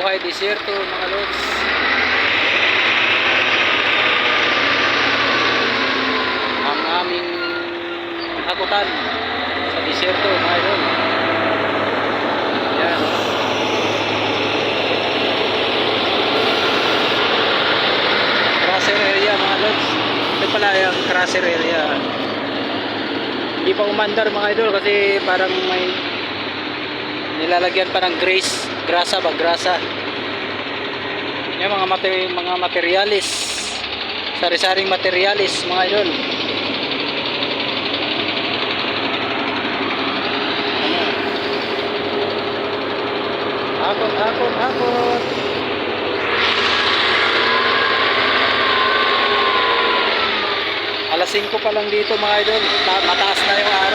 Buhay Desierto mga lods. Ang aming hakutan sa desierto mga idol. Yan. Area mga lods. Pala yung crusher area. Hindi pa umandar mga idol kasi parang may nilalagyan pa ng grace, grasa ba, grasa. Yung mga mate- mga materialis. Sari-saring materialis mga idol. Akot, akot, akot. Alas 5 pa lang dito mga idol. Ta- Mataas na yung araw.